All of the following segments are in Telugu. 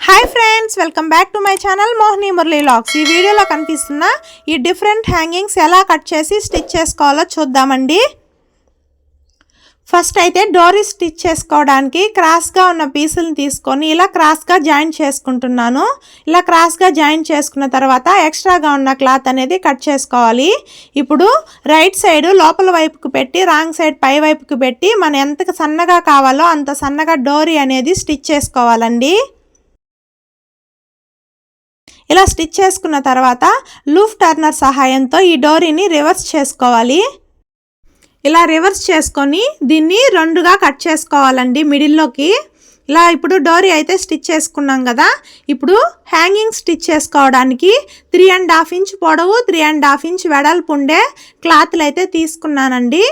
Hi friends welcome back to my channel Mohini Murali lakhs ఈ వీడియోలో కనిపిస్తున్న ఈ డిఫరెంట్ హ్యాంగింగ్స్ ఎలా కట్ చేసి స్టిచ్ చేసుకోవాలో చూద్దామండి. ఫస్ట్ అయితే డోరీ స్టిచ్ చేసుకోవడానికి క్రాస్గా ఉన్న పీసులను తీసుకొని ఇలా క్రాస్గా జాయిన్ చేసుకుంటున్నాను. ఇలా క్రాస్గా జాయిన్ చేసుకున్న తర్వాత ఎక్స్ట్రాగా ఉన్న క్లాత్ అనేది కట్ చేసుకోవాలి. ఇప్పుడు రైట్ సైడ్ లోపల వైపుకు పెట్టి రాంగ్ సైడ్ పై వైపుకు పెట్టి మనం ఎంత సన్నగా కావాలో అంత సన్నగా డోరీ అనేది స్టిచ్ చేసుకోవాలండి. ఇలా స్టిచ్ చేసుకున్న తర్వాత లూఫ్ టర్నర్ సహాయంతో ఈ డోరీని రివర్స్ చేసుకోవాలి. ఇలా రివర్స్ చేసుకొని దీన్ని రెండుగా కట్ చేసుకోవాలండి మిడిల్లోకి. ఇలా ఇప్పుడు డోరీ అయితే స్టిచ్ చేసుకున్నాం కదా. ఇప్పుడు హ్యాంగింగ్ స్టిచ్ చేసుకోవడానికి త్రీ అండ్ హాఫ్ ఇంచ్ పొడవు త్రీ అండ్ హాఫ్ ఇంచ్ వెడల్పు ఉండే క్లాత్లు అయితే తీసుకున్నానండి.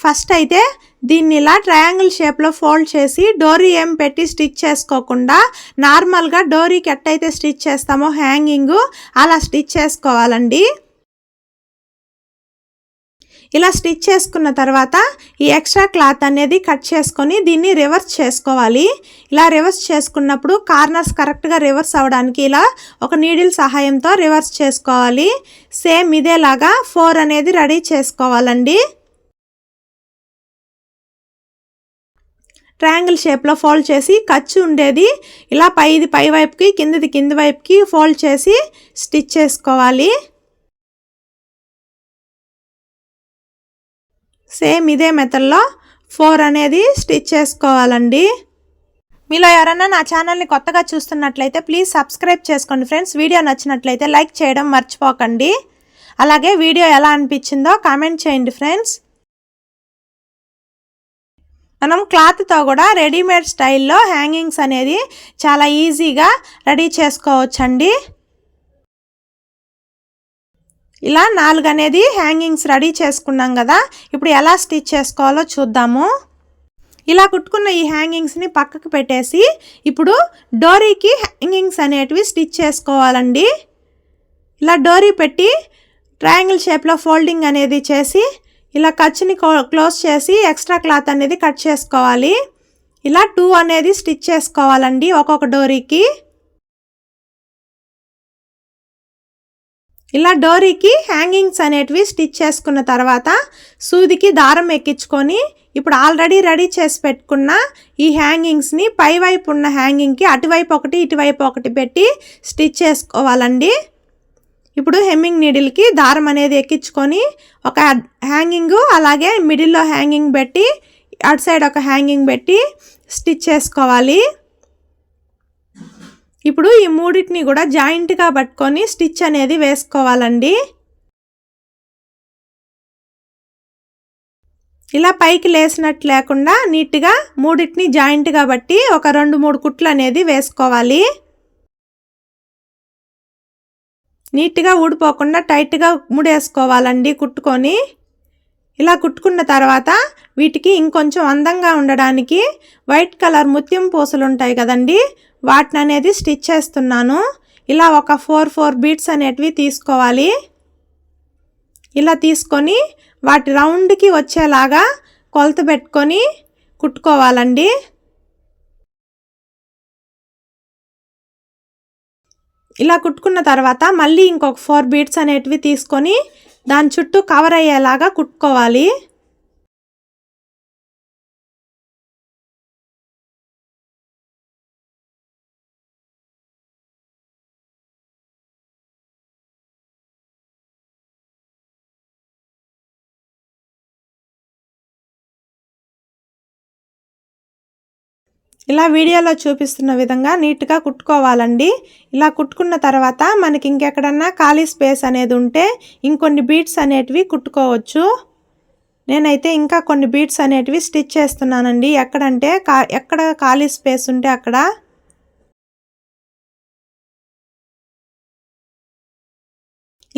ఫస్ట్ అయితే దీన్ని ఇలా ట్రయాంగిల్ షేప్లో ఫోల్డ్ చేసి డోరీ ఏం పెట్టి స్టిచ్ చేసుకోకుండా నార్మల్గా డోరీకి ఎట్టయితే స్టిచ్ చేస్తామో హ్యాంగింగు అలా స్టిచ్ చేసుకోవాలండి. ఇలా స్టిచ్ చేసుకున్న తర్వాత ఈ ఎక్స్ట్రా క్లాత్ అనేది కట్ చేసుకొని దీన్ని రివర్స్ చేసుకోవాలి. ఇలా రివర్స్ చేసుకున్నప్పుడు కార్నర్స్ కరెక్ట్గా రివర్స్ అవ్వడానికి ఇలా ఒక నీడిల్ సహాయంతో రివర్స్ చేసుకోవాలి. సేమ్ ఇదేలాగా ఫోర్ అనేది రెడీ చేసుకోవాలండి. ట్రయాంగిల్ షేప్లో ఫోల్డ్ చేసి ఖర్చు ఉండేది. ఇలా పైది పై వైపుకి కిందది కింది వైపుకి ఫోల్డ్ చేసి స్టిచ్ చేసుకోవాలి. సేమ్ ఇదే మెథడ్లో ఫోర్ అనేది స్టిచ్ చేసుకోవాలండి. మీలో ఎవరైనా నా ఛానల్ని కొత్తగా చూస్తున్నట్లయితే ప్లీజ్ సబ్స్క్రైబ్ చేసుకోండి ఫ్రెండ్స్. వీడియో నచ్చినట్లయితే లైక్ చేయడం మర్చిపోకండి. అలాగే వీడియో ఎలా అనిపించిందో కామెంట్ చేయండి ఫ్రెండ్స్. మనం క్లాత్తో కూడా రెడీమేడ్ స్టైల్లో హ్యాంగింగ్స్ అనేది చాలా ఈజీగా రెడీ చేసుకోవచ్చండి. ఇలా నాలుగు అనేది హ్యాంగింగ్స్ రెడీ చేసుకున్నాం కదా ఇప్పుడు ఎలా స్టిచ్ చేసుకోవాలో చూద్దాము. ఇలా కుట్టుకున్న ఈ హ్యాంగింగ్స్ని పక్కకు పెట్టేసి ఇప్పుడు డోరీకి హ్యాంగింగ్స్ అనేటివి స్టిచ్ చేసుకోవాలండి. ఇలా డోరీ పెట్టి ట్రయాంగిల్ షేప్లో ఫోల్డింగ్ అనేది చేసి ఇలా ఖర్చుని క్లోజ్ చేసి ఎక్స్ట్రా క్లాత్ అనేది కట్ చేసుకోవాలి. ఇలా టూ అనేది స్టిచ్ చేసుకోవాలండి ఒక్కొక్క డోరీకి. ఇలా డోరీకి హ్యాంగింగ్స్ అనేటివి స్టిచ్ చేసుకున్న తర్వాత సూదికి దారం ఎక్కించుకొని ఇప్పుడు ఆల్రెడీ రెడీ చేసి పెట్టుకున్న ఈ హ్యాంగింగ్స్ని పైవైపు ఉన్న హ్యాంగింగ్కి అటువైపు ఒకటి ఇటువైపు ఒకటి పెట్టి స్టిచ్ చేసుకోవాలండి. ఇప్పుడు హెమ్మింగ్ నీడిల్కి దారం అనేది ఎక్కించుకొని ఒక హ్యాంగింగ్ అలాగే మిడిల్లో హ్యాంగింగ్ పెట్టి అటు సైడ్ ఒక హ్యాంగింగ్ పెట్టి స్టిచ్ చేసుకోవాలి. ఇప్పుడు ఈ మూడింటిని కూడా జాయింట్గా పట్టుకొని స్టిచ్ అనేది వేసుకోవాలండి. ఇలా పైకి లేసినట్టు లేకుండా నీట్గా మూడింటిని జాయింట్గా బట్టి ఒక రెండు మూడు కుట్లు అనేది వేసుకోవాలి. నీట్గా ఊడిపోకుండా టైట్గా ముడేసుకోవాలండి కుట్టుకొని. ఇలా కుట్టుకున్న తర్వాత వీటికి ఇంకొంచెం అందంగా ఉండడానికి వైట్ కలర్ ముత్యం పూసలు ఉంటాయి కదండి వాటిని అనేది స్టిచ్ చేస్తున్నాను. ఇలా ఒక ఫోర్ ఫోర్ బీట్స్ అనేటివి తీసుకోవాలి. ఇలా తీసుకొని వాటి రౌండ్కి వచ్చేలాగా కొలత పెట్టుకొని కుట్టుకోవాలండి. ఇలా కుట్టుకున్న తర్వాత మళ్ళీ ఇంకొక ఫోర్ బీట్స్ అనేటివి తీసుకొని దాని చుట్టూ కవర్ అయ్యేలాగా కుట్టుకోవాలి. ఇలా వీడియోలో చూపిస్తున్న విధంగా నీట్గా కుట్టుకోవాలండి. ఇలా కుట్టుకున్న తర్వాత మనకి ఇంకెక్కడన్నా ఖాళీ స్పేస్ అనేది ఉంటే ఇంకొన్ని బీట్స్ అనేటివి కుట్టుకోవచ్చు. నేనైతే ఇంకా కొన్ని బీట్స్ అనేటివి స్టిచ్ చేస్తున్నానండి. ఎక్కడంటే కా ఎక్కడ ఖాళీ స్పేస్ ఉంటే అక్కడ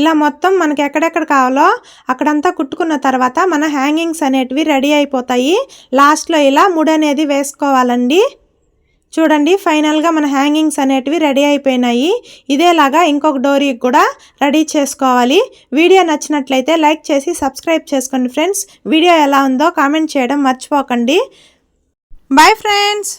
ఇలా మొత్తం మనకి ఎక్కడెక్కడ కావాలో అక్కడంతా కుట్టుకున్న తర్వాత మన హ్యాంగింగ్స్ అనేటివి రెడీ అయిపోతాయి. లాస్ట్లో ఇలా ముడి అనేది వేసుకోవాలండి. చూడండి ఫైనల్గా మన హ్యాంగింగ్స్ అనేటివి రెడీ అయిపోయినాయి. ఇదేలాగా ఇంకొక డోరీకి కూడా రెడీ చేసుకోవాలి. వీడియో నచ్చినట్లయితే లైక్ చేసి సబ్స్క్రైబ్ చేసుకోండి ఫ్రెండ్స్. వీడియో ఎలా ఉందో కామెంట్ చేయడం మర్చిపోకండి. Bye friends!